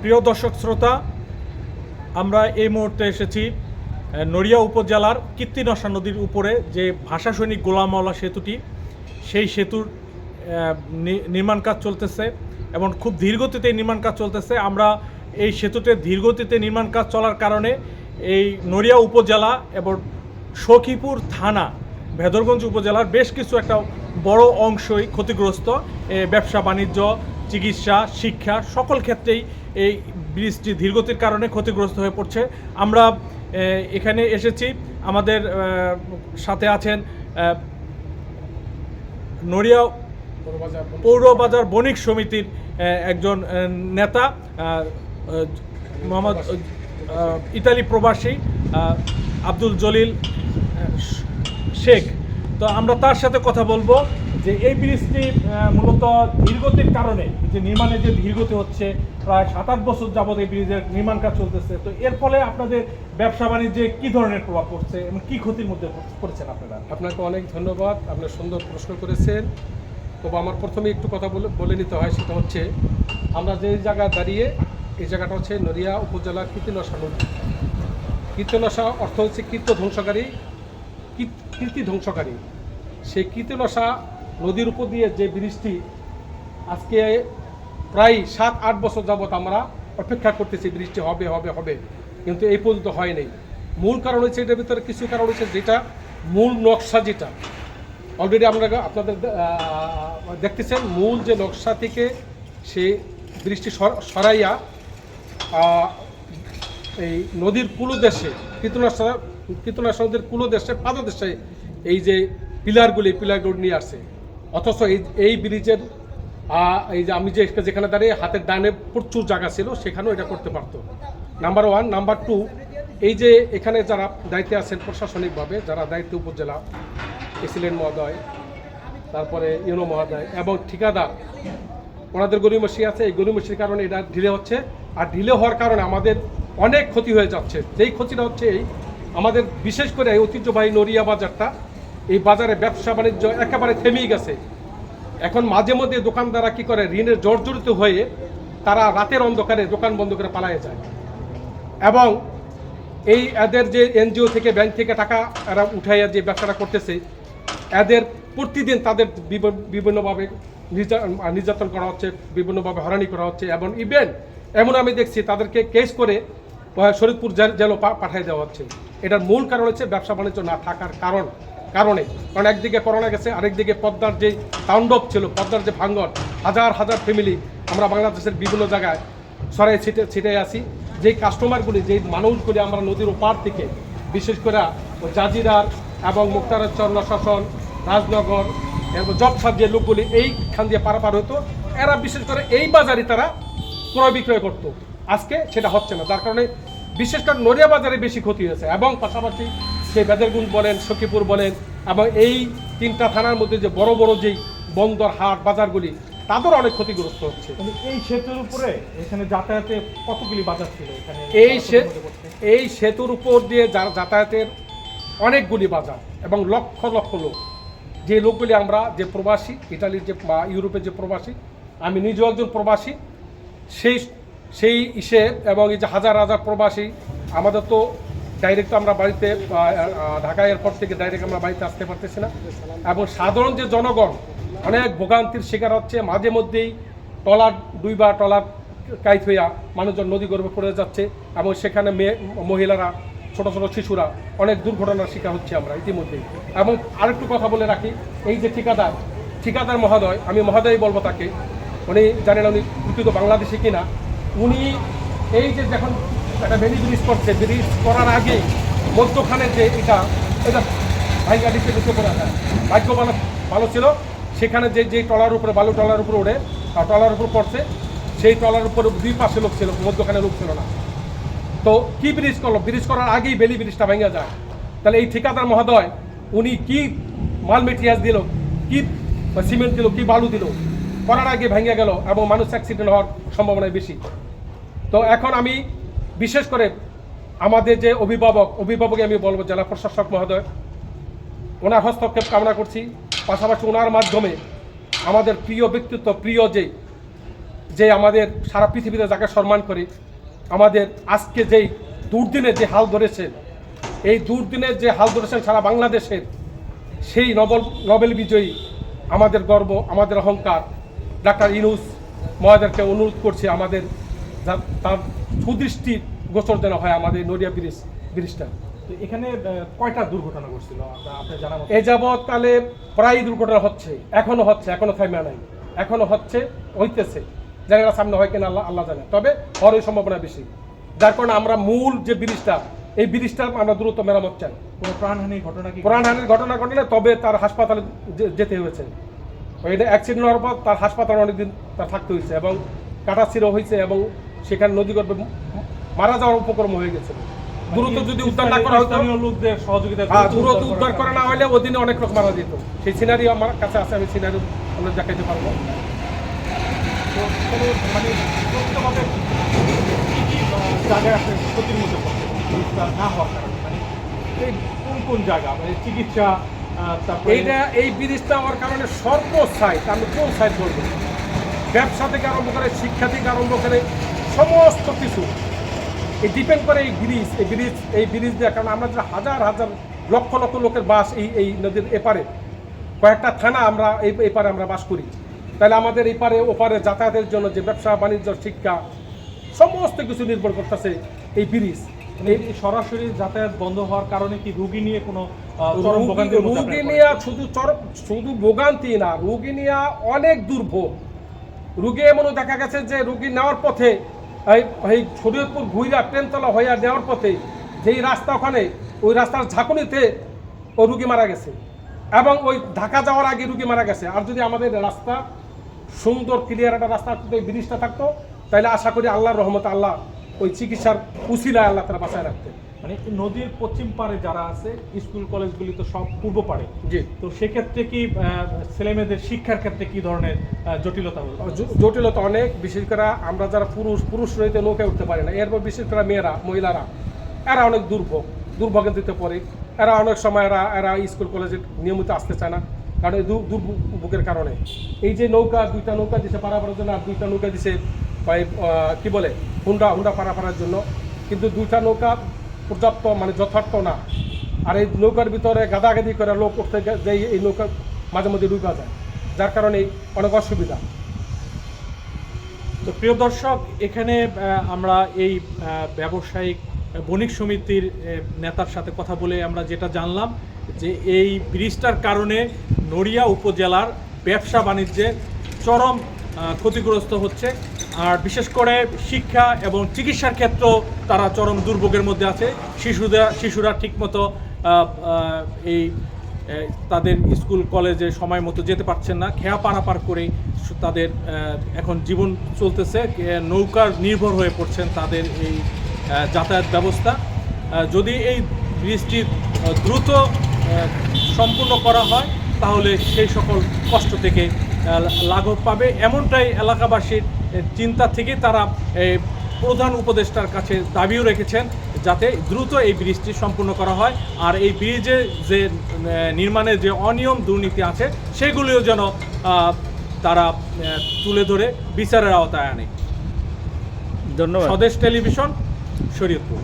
প্রিয় দর্শক শ্রোতা, আমরা এই মুহূর্তে এসেছি নড়িয়া উপজেলার কীর্তিনশা নদীর উপরে যে ভাষা সৈনিক গোলামওয়ালা সেতুটি, সেই সেতুর নির্মাণ কাজ চলতেছে এবং খুব ধীরগতিতে নির্মাণ কাজ চলতেছে। আমরা এই সেতুতে ধীরগতিতে নির্মাণ কাজ চলার কারণে এই নড়িয়া উপজেলা এবং সখীপুর থানা, ভেদরগঞ্জ উপজেলার বেশ কিছু একটা বড় অংশই ক্ষতিগ্রস্ত। ব্যবসা, বাণিজ্য, চিকিৎসা, শিক্ষা সকল ক্ষেত্রেই এই ব্রিজটি ধীরগতির কারণে ক্ষতিগ্রস্ত হয়ে পড়ছে। আমরা এখানে এসেছি। আমাদের সাথে আছেন নড়িয়া পৌরবাজার বণিক সমিতির একজন নেতা মোহাম্মদ ইতালি প্রবাসী আব্দুল জলিল শেখ। তো আমরা তার সাথে কথা বলব। যে এই ব্রিজটি মূলত ধীরগতির কারণে, যে নির্মাণে যে ধীরগতি হচ্ছে, প্রায় সাত আট বছর যাবত এই ব্রিজের নির্মাণ কাজ চলতেছে। তো এর ফলে আপনাদের ব্যবসা বাণিজ্যে কী ধরনের প্রভাব পড়ছে এবং কি ক্ষতির মধ্যে পড়ছেন আপনারা? আপনাকে অনেক ধন্যবাদ আপনার সুন্দর প্রশ্ন করেছেন। তবে আমার প্রথমে একটু কথা বলে নিতে হয়, সেটা হচ্ছে, আমরা যে জায়গায় দাঁড়িয়ে, এই জায়গাটা হচ্ছে নড়িয়া উপজেলার কীর্তিনশা নদী। কীর্তিনশা অর্থ হচ্ছে কীর্ত ধ্বংসকারী কীর্তি ধ্বংসকারী। সেই কীর্তিনশা নদীর উপর দিয়ে যে ব্রিজটি আজকে প্রায় সাত, আট বছর যাবত আমরা অপেক্ষা করতেছি বৃষ্টি হবে হবে হবে। কিন্তু এই পর্যন্ত হয়নি মূল কারণ হচ্ছে এটার ভিতরে কিছু কারণ হচ্ছে যেটা মূল নকশা যেটা। অলরেডি আমরা আপনাদের দেখতেছেন মূল যে নকশা থেকে সে বৃষ্টি সর- সরাইয়া এই নদীর কুলদেশে কীটনাশক কীটনাশক নদীর কুলদেশে, পাদদেশে এই যে পিলারগুলি, পিলারগুলো নিয়ে আসে। অথচ এই এই ব্রিজের এই যে আমি যে যেখানে দাঁড়িয়ে হাতের ডানে প্রচুর জায়গা ছিল, সেখানেও এটা করতে পারতো। নাম্বার ওয়ান নাম্বার টু এই যে এখানে যারা দায়িত্বে আছেন প্রশাসনিকভাবে, যারা দায়িত্ব উপজেলা এসিলেন মহোদয়, তারপরে ইউনো মহোদয় এবং ঠিকাদার, ওনাদের গরিমসি আছে, এই গরিমসির কারণে এটা ঢিলে হচ্ছে। আর ঢিলে হওয়ার কারণে আমাদের অনেক ক্ষতি হয়ে যাচ্ছে। যেই ক্ষতিটা হচ্ছে এই, আমাদের বিশেষ করে এই ঐতিহ্যবাহী নড়িয়া বাজারটা এই বাজারে ব্যবসা বাণিজ্য একেবারে থেমেই গেছে। এখন মাঝে মধ্যে দোকানদাররা কি করে, ঋণের জর্জরিত হয়ে তারা রাতের অন্ধকারে দোকান বন্ধ করে পালায়ে যায়। এবং এই এদের যে এনজিও থেকে, ব্যাংক থেকে টাকা এরা উঠাইয়া যে ব্যবসাটা করতেছে, এদের প্রতিদিন তাদের বিভিন্নভাবে নির্যা- নির্যাতন করা হচ্ছে, বিভিন্নভাবে হয়রানি করা হচ্ছে এবং ইভেন এমন আমি দেখছি তাদেরকে কেস করে শরীরপুর জেল পাঠিয়ে দেওয়া হচ্ছে। এটার মূল কারণ হচ্ছে ব্যবসা বাণিজ্য না থাকার কারণ। কারণে। কারণ একদিকে করোনা গেছে, আরেকদিকে পদ্মার যে তাণ্ডব ছিল, পদ্মার যে ভাঙ্গন হাজার হাজার ফ্যামিলি আমরা বাংলাদেশের বিভিন্ন জায়গায় সরাই ছিটে ছিটে আসি। যেই কাস্টমারগুলি যেই মানুষগুলি আমরা নদীর ওপার থেকে, বিশেষ করে জাজিরার এবং মুক্তারচর শাসন, রাজনগর, এবং জবসার যে লোকগুলি, এইখান দিয়ে পারাপার হতো, এরা বিশেষ করে এই বাজারে তারা ক্রয় বিক্রয় করতো। আজকে সেটা হচ্ছে না। যার কারণে বিশেষ করে নড়িয়া বাজারে বেশি ক্ষতি হয়েছে। এবং পাশাপাশি সেই বেদেরগুঞ্জ বলেন সখীপুর বলেন এবং এই তিনটা থানার মধ্যে যে বড় বড় যেই বন্দর হাট বাজারগুলি তাদেরও অনেক ক্ষতিগ্রস্ত হচ্ছে। এই সেতুর উপরে এখানে যাতায়াতে কতগুলি বাজার ছিল এই এই সেতুর উপর দিয়ে যা- যাতায়াতের অনেকগুলি বাজার এবং লক্ষ লক্ষ লোক। যে লোকগুলি আমরা যে প্রবাসী ইটালির যে বা ইউরোপের যে প্রবাসী আমি নিজেও একজন প্রবাসী সেই সেই ইসে এবং এই যে হাজার হাজার প্রবাসী আমাদের তো ডাইরেক্ট আমরা বাড়িতে ঢাকা এয়ারপোর্ট থেকে ডাইরেক্ট আমরা বাড়িতে আসতে পারতেছি না। এবং সাধারণ যে জনগণ, অনেক ভোগান্তির শিকার হচ্ছে, মাঝে মধ্যেই টলার দুইবার টলার কাইত হইয়া মানুষজন নদী গর্ভে পড়ে যাচ্ছে এবং সেখানে মেয়ে মহিলারা, ছোট ছোট শিশুরা, অনেক দুর্ঘটনার শিকার হচ্ছে আমরা ইতিমধ্যেই। এবং আরেকটু কথা বলে রাখি, এই যে ঠিকাদার ঠিকাদার মহোদয়, আমি মহোদয় বলব তাকে, উনি জানেন উনি প্রকৃত বাংলাদেশি কিনা, উনি এই যে যখন একটা ভেলি ব্রিজ করছে। ব্রিজ করার আগে মধ্যখানে যে এটা এটা ভাইগা ডিপে ঢুকে পড়া যায় ভাগ্য ভালো ভালো ছিল। সেখানে যে যে টলার উপরে, বালু টলার উপরে ওঠে আর টলার উপর পড়ছে। সেই টলার উপরে দুই পাশে লোক ছিল, মধ্যখানে লোক ছিল না। তো কি ব্রিজ করল? ব্রিজ করার আগেই বেলি ব্রিজটা ভেঙে যায়। তাহলে এই ঠিকাদার মহোদয়, উনি কি মাল মেটেরিয়াল দিল? কি সিমেন্ট দিল? কি বালু দিল? করার আগে ভেঙে গেল এবং মানুষ অ্যাক্সিডেন্ট হওয়ার সম্ভাবনা বেশি। তো এখন আমি বিশেষ করে আমাদের যে অভিভাবক অভিভাবকে আমি বলব জেলা প্রশাসক মহোদয়, ওনার হস্তক্ষেপ কামনা করছি। পাশাপাশি ওনার মাধ্যমে আমাদের প্রিয় ব্যক্তিত্ব, প্রিয় যে যে আমাদের সারা পৃথিবীতে যাকে সম্মান করে, আমাদের আজকে যেই দুর্দিনে যে হাল ধরেছেন এই দুর্দিনে যে হাল ধরেছেন সারা বাংলাদেশের সেই নবল, নোবেল বিজয়ী আমাদের গর্ব, আমাদের অহংকার। ডাক্তার ইনুস মহাদেরকে অনুরোধ করছি আমাদের তার সুদৃষ্টি গোচর যেন হয় আমাদের নড়িয়া ব্রিজ ব্রিজটা। তো এখানে কয়টা দুর্ঘটনা ঘটছিল? আপনার আপনার জানা এ যাবৎ কালে প্রায় দুর্ঘটনা হচ্ছে এখনও হচ্ছে এখনও থাইমা নাই। এখনও হচ্ছে হইতেছে। জানি না সামনে হয় কিনা আল্লাহ আল্লাহ জানে। তবে হওয়ার সম্ভাবনা বেশি। যার কারণে আমরা মূল যে ব্রিজটা এই ব্রিজটা আমরা দ্রুত মেরামত চাই। কোনো প্রাণহানির ঘটনা কি প্রাণহানির ঘটনা ঘটলে তবে তার হাসপাতালে যেতে হয়েছে। ওইটা অ্যাক্সিডেন্ট হওয়ার পর তার হাসপাতালে অনেকদিন তার থাকতে হয়েছে এবং কাটাছিরো হয়েছে এবং সেখানে নদীগর্ভে মারা যাওয়ার উপক্রম হয়ে গেছে। দ্রুত যদি উদ্ধার না করা হতো লোকদের সহযোগিতা হ্যাঁ দ্রুত উদ্ধার করা না হলে ওই দিনে অনেক লোক মারা যেত। সেই সিনারি আমার কাছে আছে আমি সিনারি অনেক দেখাইতে পারব। মানে জায়গায় আপনি ক্ষতির মধ্যে না হওয়ার কারণে মানে এই কোন কোন জায়গা? মানে চিকিৎসা এইটা এই ব্রিজটা হওয়ার কারণে সর্ব সাইট আমি কোন সাইট বলব? ব্যবসা থেকে আরম্ভ করে শিক্ষা থেকে আরম্ভ করে সমস্ত কিছু। এই ডিপেন্ড করে এই ব্রিজ এই ব্রিজ এই ব্রিজ দিয়ে কারণ আমরা যে হাজার হাজার লক্ষ লক্ষ লোকের বাস এই এই নদীর এপারে কয়েকটা থানা আমরা এই এপারে আমরা বাস করি। তাহলে আমাদের এপারে ওপারে যাতায়াতের জন্য যে ব্যবসা বাণিজ্য শিক্ষা সমস্ত কিছু নির্ভর করতেছে এই ব্রিজ। মানে এই সরাসরি যাতায়াত বন্ধ হওয়ার কারণে কি রুগী নিয়ে কোনো রোগী- নিয়ে শুধু চরম শুধু ভোগান্তি না রোগী নিয়ে অনেক দুর্ভোগ। রুগী এমনও দেখা গেছে যে রুগী নেওয়ার পথে এই শরীয়তপুর ঘুইরা ট্রেনতলা হইয়া দেওয়ার পথে যেই রাস্তা ওখানে, ওই রাস্তার ঝাঁকুনিতে ও রুগী মারা গেছে। এবং ওই ঢাকা যাওয়ার আগে রুগী মারা গেছে। আর যদি আমাদের রাস্তা সুন্দর ক্লিয়ার একটা রাস্তা এই ব্রিজটা থাকতো, তাহলে আশা করি আল্লাহর রহমত আল্লাহ ওই চিকিৎসার উচিলায় আল্লাহ তারা বাঁচায় রাখতেন। মানে নদীর পশ্চিম পাড়ে যারা আছে স্কুল কলেজগুলি তো সব পূর্ব পারে জি। তো সেক্ষেত্রে কি ছেলেমেয়েদের শিক্ষার ক্ষেত্রে কি ধরনের জটিলতা জটিলতা অনেক বিশেষ করে আমরা যারা পুরুষ পুরুষ রহিতে নৌকায় উঠতে পারি না। এরপর বিশেষ করে মেয়েরা মহিলারা এরা অনেক দুর্ভোগ দুর্ভোগের দিতে পড়ে। এরা অনেক সময় এরা এরা স্কুল কলেজে নিয়মিত আসতে চায় না কারণ এই দুর্ভোগের কারণে। এই যে নৌকা দুইটা নৌকা দিছে পারাপারের জন্য আর দুইটা নৌকা দিছে কি বলে হুন্ডা হুন্ডা পারাপারের জন্য। কিন্তু দুইটা নৌকা পর্যাপ্ত মানে যথার্থ না। আর এই নৌকার ভিতরে গাদাগাদি করে লোক উঠতে যেই এই নৌকা মাঝে মধ্যে ডুবা যায়, যার কারণে অনেক অসুবিধা। তো প্রিয় দর্শক, এখানে আমরা এই ব্যবসায়িক বণিক সমিতির নেতার সাথে কথা বলে আমরা যেটা জানলাম, যে এই ব্রিজটার কারণে নড়িয়া উপজেলার ব্যবসা বাণিজ্যে চরম ক্ষতিগ্রস্ত হচ্ছে। আর বিশেষ করে শিক্ষা এবং চিকিৎসার ক্ষেত্র তারা চরম দুর্ভোগের মধ্যে আছে। শিশুরা শিশুরা ঠিকমতো এই তাদের স্কুল, কলেজে সময় মতো যেতে পারছেন না। খেয়া পারাপার করে তাদের এখন জীবন চলতেছে। নৌকার নির্ভর হয়ে পড়ছেন তাদের এই যাতায়াত ব্যবস্থা। যদি এই ব্রিজটি দ্রুত সম্পূর্ণ করা হয়, তাহলে সেই সকল কষ্ট থেকে লাঘব পাবে। এমনটাই এলাকাবাসীর চিন্তা থেকে তারা প্রধান উপদেষ্টার কাছে দাবিও রেখেছেন যাতে দ্রুত এই ব্রিজটি সম্পূর্ণ করা হয়। আর এই ব্রিজে যে নির্মাণে নির্মাণের যে অনিয়ম দুর্নীতি আছে সেগুলিও যেন তারা তুলে ধরে বিচারের আওতায় আনে। ধন্যবাদ। স্বদেশ টেলিভিশন শরীয়তপুর।